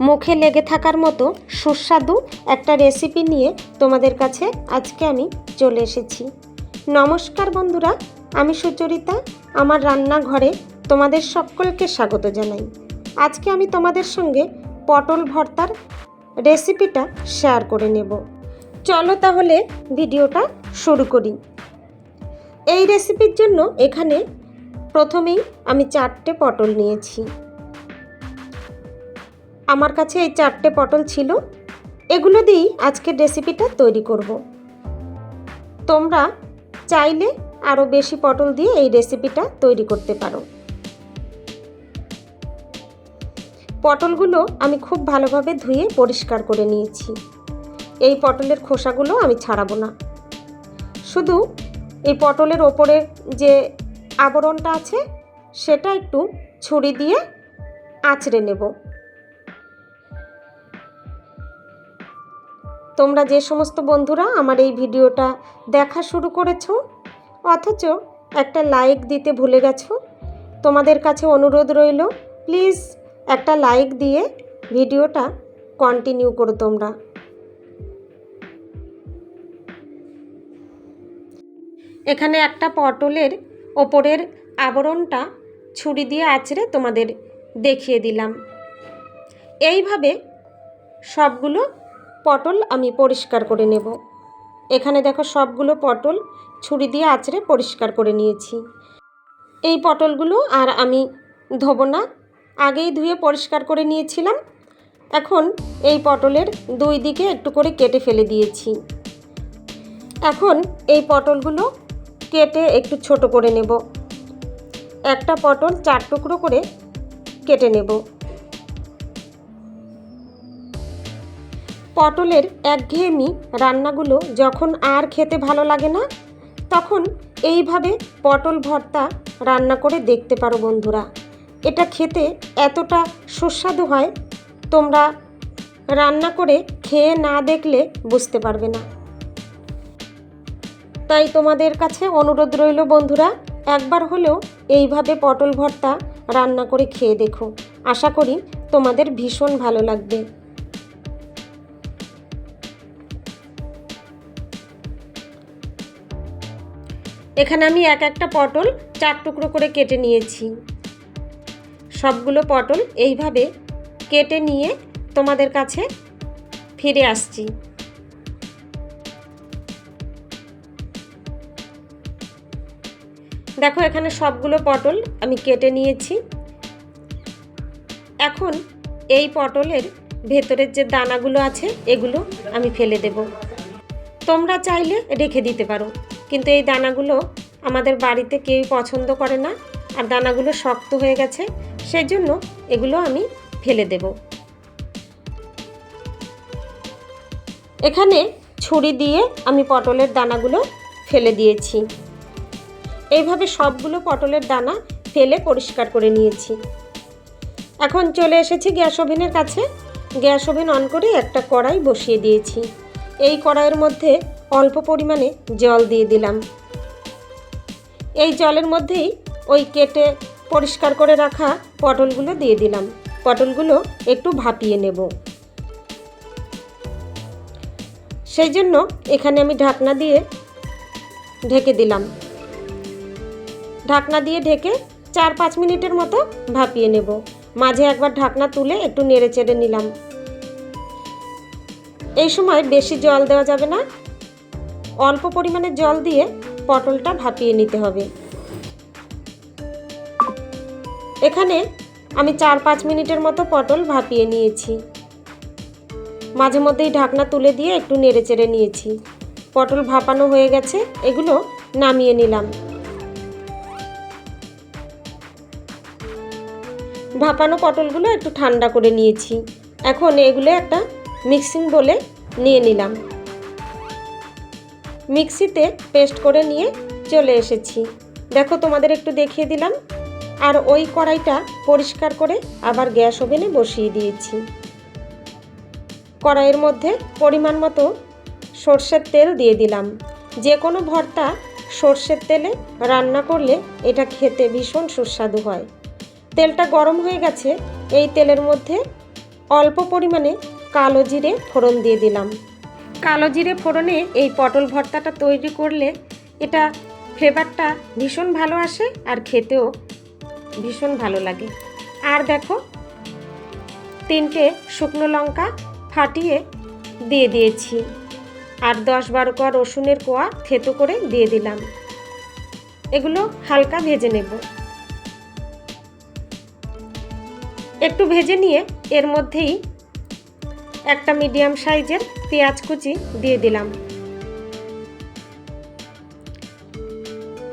মুখে লেগে থাকার মতো সুস্বাদু একটা রেসিপি নিয়ে তোমাদের কাছে আজকে আমি চলে এসেছি। নমস্কার বন্ধুরা, আমি সুচরিতা, আমার রান্নাঘরে তোমাদের সকলকে স্বাগত জানাই। আজকে আমি তোমাদের সঙ্গে পটল ভর্তার রেসিপিটা শেয়ার করে নেব। চলো তাহলে ভিডিওটা শুরু করি। এই রেসিপির জন্য এখানে প্রথমেই আমি চারটে পটল নিয়েছি। আমার কাছে এই চারটে পটল ছিল। এগুলো দিয়েই আজকের রেসিপিটা তৈরি করব। তোমরা চাইলে আরও বেশি পটল দিয়ে এই রেসিপিটা তৈরি করতে পারো। পটলগুলো আমি খুব ভালোভাবে ধুয়ে পরিষ্কার করে নিয়েছি। এই পটলের খোসাগুলো আমি ছাড়াবো না। শুধু এই পটলের ওপরে যে আবরণটা আছে, সেটা একটু ছুরি দিয়ে আঁচড়ে নেব। তোমরা যে সমস্ত বন্ধুরা আমার এই ভিডিওটা দেখা শুরু করেছ, অথচ একটা লাইক দিতে ভুলে গেছো, তোমাদের কাছে অনুরোধ রইল প্লিজ একটা লাইক দিয়ে ভিডিওটা কন্টিনিউ করো তোমরা। এখানে একটা পটলের ওপরের আবরণটা ছুরি দিয়ে আঁচড়ে তোমাদের দেখিয়ে দিলাম। এইভাবে সবগুলো পটল আমি পরিষ্কার করে নেব। এখানে দেখো সবগুলো পটল ছুরি দিয়ে আঁচড়ে পরিষ্কার করে নিয়েছি। এই পটলগুলো আর আমি ধোবো না। আগেই ধুয়ে পরিষ্কার করে নিয়েছিলাম। এখন এই পটলের দুই দিকে একটু করে কেটে ফেলে দিয়েছি। এখন এই পটলগুলো কেটে একটু ছোট করে নেব। একটা পটল চার টুকরো করে কেটে নেব। পটলের একঘেয়েমি রান্নাগুলো যখন আর খেতে ভালো লাগে না, তখন এইভাবে পটল ভর্তা রান্না করে দেখতে পারো বন্ধুরা। এটা খেতে এতটা সুস্বাদু হয়, তোমরা রান্না করে খেয়ে না দেখলে বুঝতে পারবে না। তাই তোমাদের কাছে অনুরোধ রইল বন্ধুরা, একবার হলেও এইভাবে পটল ভর্তা রান্না করে খেয়ে দেখো। আশা করি তোমাদের ভীষণ ভালো লাগবে। এখানে আমি এক একটা পটল চার টুকরো করে কেটে নিয়েছি। সবগুলো পটল এইভাবে কেটে নিয়ে তোমাদের কাছে ফিরে আসছি। দেখো, এখানে সবগুলো পটল আমি কেটে নিয়েছি। এখন এই পটলের ভেতরের যে দানাগুলো আছে, এগুলো আমি ফেলে দেব। তোমরা চাইলে রেখে দিতে পারো। কিন্তু এই দানাগুলো আমাদের বাড়িতে কেউই পছন্দ করে না। আর দানাগুলো শক্ত হয়ে গেছে সেই জন্য এগুলো আমি ফেলে দেব। এখানে ছুরি দিয়ে আমি পটলের দানাগুলো ফেলে দিয়েছি। এইভাবে সবগুলো পটলের দানা ফেলে পরিষ্কার করে নিয়েছি। এখন চলে এসেছি গ্যাস ওভেনের কাছে। গ্যাস ওভেন অন করে একটা কড়াই বসিয়ে দিয়েছি। এই কড়াইয়ের মধ্যে অল্প পরিমাণে জল দিয়ে দিলাম। এই জলের মধ্যেই ওই কেটে পরিষ্কার করে রাখা পটলগুলো দিয়ে দিলাম। পটলগুলো একটু ভাপিয়ে নেব। সেই জন্য এখানে আমি ঢাকনা দিয়ে ঢেকে দিলাম। ঢাকনা দিয়ে ঢেকে চার পাঁচ মিনিটের মতো ভাপিয়ে নেব। মাঝে একবার ঢাকনা তুলে একটু নেড়ে চেড়ে নিলাম। এই সময় বেশি জল দেওয়া যাবে না। অল্প পরিমাণে জল দিয়ে পটলটা ভাপিয়ে নিতে হবে। এখানে আমি চার পাঁচ মিনিটের মতো পটল ভাপিয়ে নিয়েছি। মাঝে মধ্যেই ঢাকনা তুলে দিয়ে একটু নেড়ে চেড়ে নিয়েছি। পটল ভাপানো হয়ে গেছে, এগুলো নামিয়ে নিলাম। ভাপানো পটলগুলো একটু ঠান্ডা করে নিয়েছি। এখন এগুলো একটা মিক্সিং বলে নিয়ে নিলাম। মিক্সিতে পেস্ট করে নিয়ে চলে এসেছি। দেখো তোমাদের একটু দেখিয়ে দিলাম। আর ওই কড়াইটা পরিষ্কার করে আবার গ্যাস ওভেনে বসিয়ে দিয়েছি। কড়াইয়ের মধ্যে পরিমাণ মতো সর্ষের তেল দিয়ে দিলাম। যে কোনো ভর্তা সর্ষের তেলে রান্না করলে এটা খেতে ভীষণ সুস্বাদু হয়। তেলটা গরম হয়ে গেছে, এই তেলের মধ্যে অল্প পরিমাণে কালো জিরে ফোড়ন দিয়ে দিলাম। কালো জিরে ফোড়নে এই পটল ভর্তাটা তৈরি করলে এটা ফ্লেভারটা ভীষণ ভালো আসে আর খেতেও ভীষণ ভালো লাগে। আর দেখো, তিনটে শুকনো লঙ্কা ফাটিয়ে দিয়ে দিয়েছি। আর দশ বারো কোয়া রসুনের কোয়া থেতো করে দিয়ে দিলাম। এগুলো হালকা ভেজে নেব। একটু ভেজে নিয়ে এর মধ্যেই একটা মিডিয়াম সাইজের পেঁয়াজ কুচি দিয়ে দিলাম।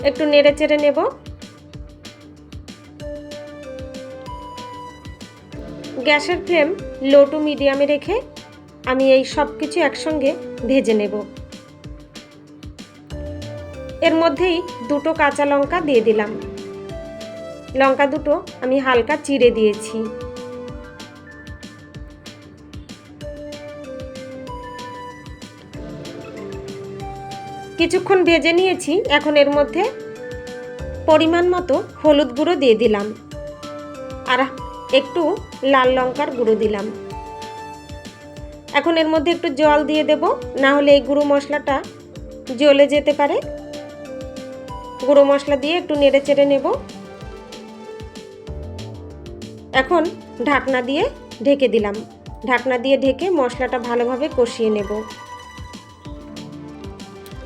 একটু নেড়ে চেড়ে নেব। গ্যাসের ফ্লেম লো টু মিডিয়ামে রেখে আমি এই সব কিছু একসঙ্গে ভেজে নেব। এর মধ্যেই দুটো কাঁচা লঙ্কা দিয়ে দিলাম। লঙ্কা দুটো আমি হালকা চিড়ে দিয়েছি। কিছুক্ষণ ভেজে নিয়েছি, এখন এর মধ্যে পরিমাণ মতো হলুদ গুঁড়ো দিয়ে দিলাম। আর একটু লাল লঙ্কার গুঁড়ো দিলাম। এখন এর মধ্যে একটু জল দিয়ে দেব, না হলে এই গুঁড়ো মশলাটা জ্বলে যেতে পারে। গুঁড়ো মশলা দিয়ে একটু নেড়ে চেড়ে নেব। এখন ঢাকনা দিয়ে ঢেকে দিলাম। ঢাকনা দিয়ে ঢেকে মশলাটা ভালোভাবে কষিয়ে নেব।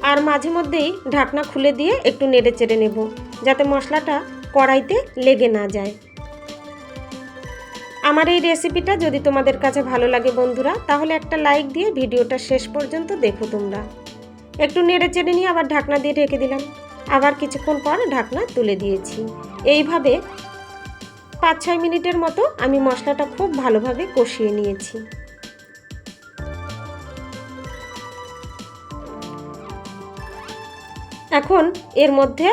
আর মাঝে মধ্যেই ঢাকনা খুলে দিয়ে একটু নেড়ে চেড়ে নেব, যাতে মশলাটা কড়াইতে লেগে না যায়। আমার এই রেসিপিটা যদি তোমাদের কাছে ভালো লাগে বন্ধুরা, তাহলে একটা লাইক দিয়ে ভিডিওটা শেষ পর্যন্ত দেখো তোমরা। একটু নেড়ে চেড়ে নিয়ে আবার ঢাকনা দিয়ে ঢেকে দিলাম। আবার কিছুক্ষণ পর ঢাকনা তুলে দিয়েছি। এইভাবে পাঁচ ছয় মিনিটের মতো আমি মশলাটা খুব ভালোভাবে কষিয়ে নিয়েছি। এখন এর মধ্যে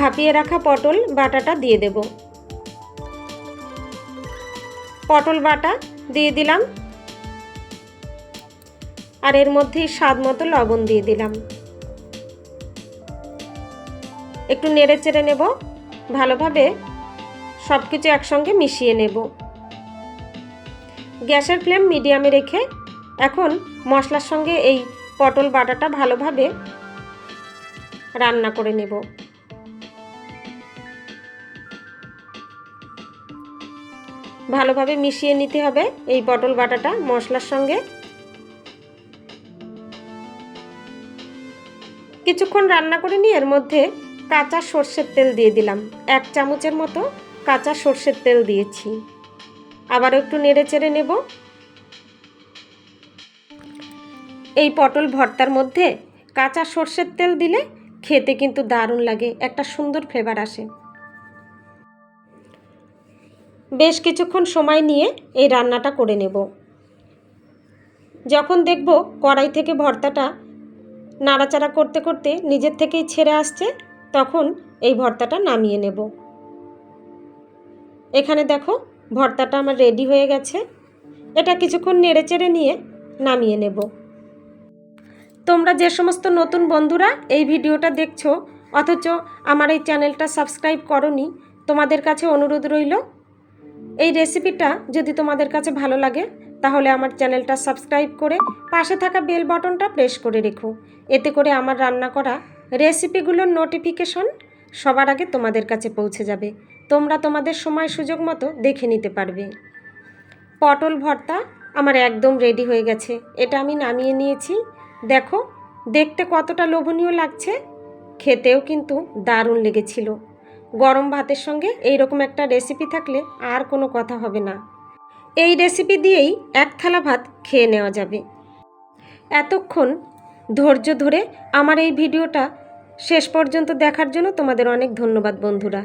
ভাপিয়ে রাখা পটল বাটাটা দিয়ে দেব। পটল বাটা দিয়ে দিলাম। আর এর মধ্যে স্বাদ মতো লবণ দিয়ে দিলাম। একটু নেড়ে চেড়ে নেব। ভালোভাবে সব কিছু একসঙ্গে মিশিয়ে নেব। গ্যাসের ফ্লেম মিডিয়ামে রেখে এখন মশলার সঙ্গে এই পটল বাটাটা ভালোভাবে রান্না করে নেব। ভালোভাবে মিশিয়ে নিতে হবে এই পটল বাটাটা মশলার সঙ্গে। কিছুক্ষণ রান্না করে নিয়ে এর মধ্যে কাঁচা সর্ষের তেল দিয়ে দিলাম। এক চামচের মতো কাঁচা সর্ষের তেল দিয়েছি। আবার একটু নেড়ে চেড়ে নেব। এই পটল ভর্তার মধ্যে কাঁচা সর্ষের তেল দিলে খেতে কিন্তু দারুণ লাগে, একটা সুন্দর ফ্লেভার আসে। বেশ কিছুক্ষণ সময় নিয়ে এই রান্নাটা করে নেব। যখন দেখব কড়াই থেকে ভর্তাটা নাড়াচাড়া করতে করতে নিজের থেকেই ছেড়ে আসছে, তখন এই ভর্তাটা নামিয়ে নেব। এখানে দেখো ভর্তাটা আমার রেডি হয়ে গেছে। এটা কিছুক্ষণ নেড়ে চেড়ে নিয়ে নামিয়ে নেব। তোমরা যে সমস্ত নতুন বন্ধুরা এই ভিডিওটা দেখছ, অথচ আমার এই চ্যানেলটা সাবস্ক্রাইব করনি, তোমাদের কাছে অনুরোধ রইল, এই রেসিপিটা যদি তোমাদের কাছে ভালো লাগে, তাহলে আমার চ্যানেলটা সাবস্ক্রাইব করে পাশে থাকা বেল বাটনটা প্রেস করে রেখো। এতে করে আমার রান্না করা রেসিপিগুলোর নোটিফিকেশন সবার আগে তোমাদের কাছে পৌঁছে যাবে। তোমরা তোমাদের সময় সুযোগ মতো দেখে নিতে পারবে। পটল ভর্তা আমার একদম রেডি হয়ে গেছে। এটা আমি নামিয়ে নিয়েছি। দেখো, দেখতে কতটা লোভনীয় লাগছে। খেতেও কিন্তু দারুণ লেগেছিল। গরম ভাতের সঙ্গে এই রকম একটা রেসিপি থাকলে আর কোনো কথা হবে না। এই রেসিপি দিয়েই এক থালা ভাত খেয়ে নেওয়া যাবে। এতক্ষণ ধৈর্য ধরে আমার এই ভিডিওটা শেষ পর্যন্ত দেখার জন্য তোমাদের অনেক ধন্যবাদ বন্ধুরা।